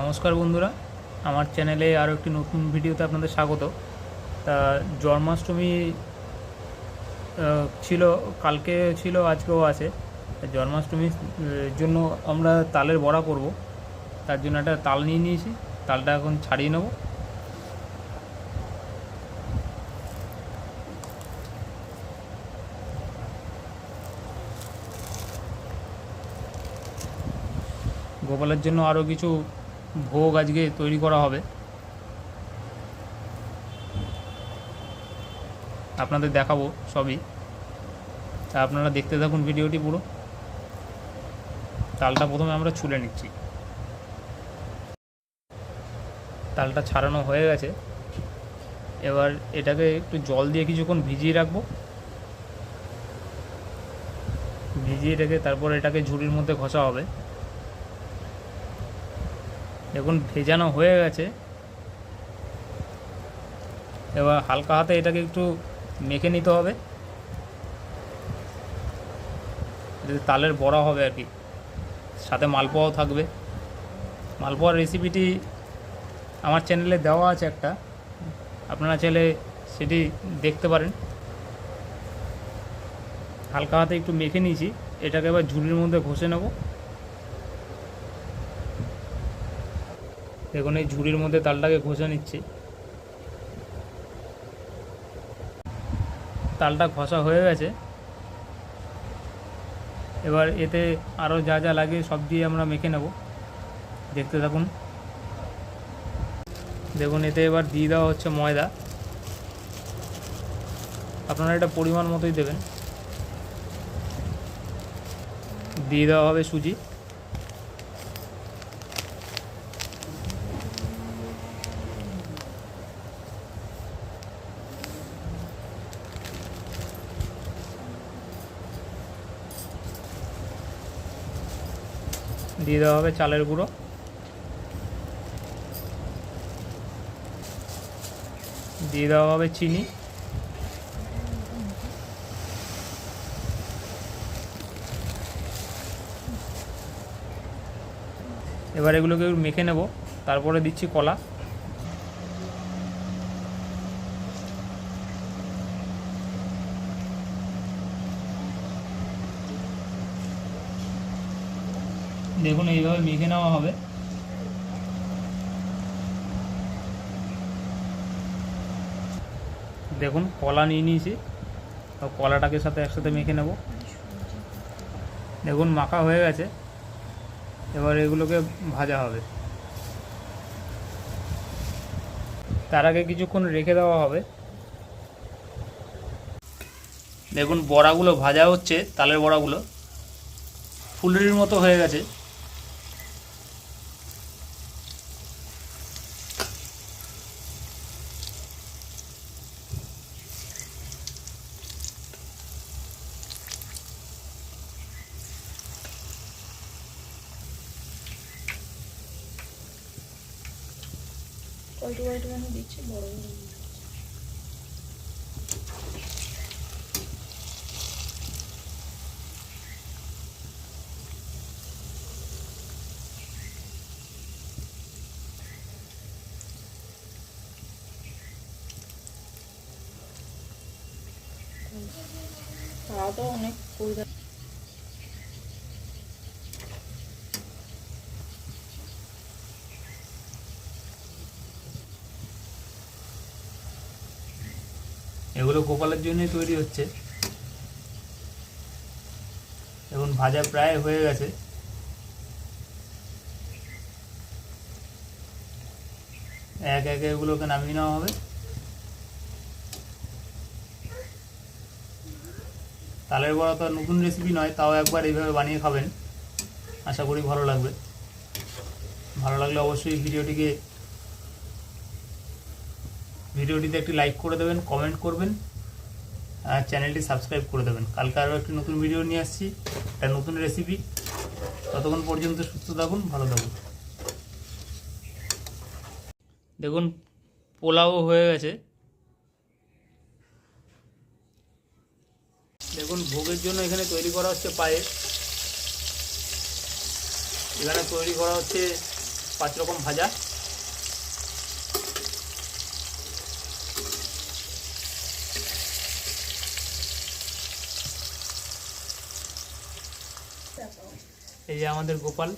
নমস্কার বন্ধুরা, আমার চ্যানেলে আরও একটি নতুন ভিডিওতে আপনাদের স্বাগত। তা জন্মাষ্টমী ছিল, কালকে ছিল, আজকেও আছে। জন্মাষ্টমীর জন্য আমরা তালের বড়া করব। তার জন্য একটা তাল নিয়ে নিয়েছি। তালটা এখন ছাড়িয়ে নেব। গোপালের জন্য আরও কিছু ভোগ আজকে তৈরি করা হবে। আপনাদের দেখাবো সবই। তা আপনারা দেখতে থাকুন ভিডিওটি পুরো। তালটা প্রথমে আমরা ছুলে নিচ্ছি। তালটা ছাড়ানো হয়ে গেছে। এবার এটাকে একটু জল দিয়ে কিছুক্ষণ ভিজিয়ে রাখব। ভিজিয়ে রেখে তারপর এটাকে ঝুড়ির মধ্যে ঘষা হবে। দেখুন, ভেজানো হয়ে গেছে। এবার হালকা হাতে এটাকে একটু মেখে নিতে হবে। তালের বড়া হবে আর কি। সাথে মালপোয়াও থাকবে। মালপোয়ার রেসিপিটি আমার চ্যানেলে দেওয়া আছে একটা। আপনারা চাইলে সেটি দেখতে পারেন। হালকা হাতে একটু মেখে নিয়েছি। এটাকে এবার ঝুড়ির মধ্যে ঘষে নেব। দেখুন এই ঝুড়ির মধ্যে তালটাকে ঘষে নিচ্ছি। তালটা ঘষা হয়ে গেছে। এবার এতে আরও যা যা লাগে সব দিয়ে আমরা মেখে নেব। দেখতে থাকুন। দেখুন, এতে এবার দিয়ে দেওয়া হচ্ছে ময়দা। আপনারা এটা পরিমাণ মতোই দেবেন। দিয়ে দেওয়া হবে সুজি। দিয়ে দেওয়া হবে চালের গুঁড়ো। দিয়ে দেওয়া হবে চিনি। এবার এগুলোকে মেখে নেব, তারপরে দিচ্ছি কলা। দেখুন এইভাবে মেখে নেওয়া হবে। দেখুন, কলা নিয়ে নিয়েছি। তো কলাটাকে সাথে একসাথে মেখে নেব। দেখুন, মাখা হয়ে গেছে। এবার এগুলোকে ভাজা হবে। তার আগে কিছুক্ষণ রেখে দেওয়া হবে। দেখুন, বড়াগুলো ভাজা হচ্ছে, তালের বড়াগুলো। ফুলরির মতো হয়ে গেছে। কয়টু কয়টু মানে দিচ্ছি বড় বড় তাও তো অনেক পরিবার এগুলো গোপালের জন্যই তৈরি হচ্ছে। এখন ভাজা প্রায় হয়ে গেছে। এক একে এগুলোকে নামিয়ে নেওয়া হবে। তালের বড়া তো নতুন রেসিপি নয়, তাও একবার এইভাবে বানিয়ে খাবেন। আশা করি ভালো লাগবে। ভালো লাগলে অবশ্যই ভিডিওটিকে ভিডিওটিতে একটি লাইক করে দেবেন কমেন্ট করবেন, আর চ্যানেলটি সাবস্ক্রাইব করে দেবেন। কালকে আরও একটি নতুন ভিডিও নিয়ে আসছি। একটা নতুন রেসিপি ততক্ষণ পর্যন্ত সুস্থ থাকুন, ভালো থাকুন। দেখুন, পোলাও হয়ে গেছে। দেখুন, ভোগের জন্য এখানে তৈরি করা হচ্ছে পায়েস। এখানে তৈরি করা হচ্ছে পাঁচ রকম ভাজা। এই যে আমাদের গোপাল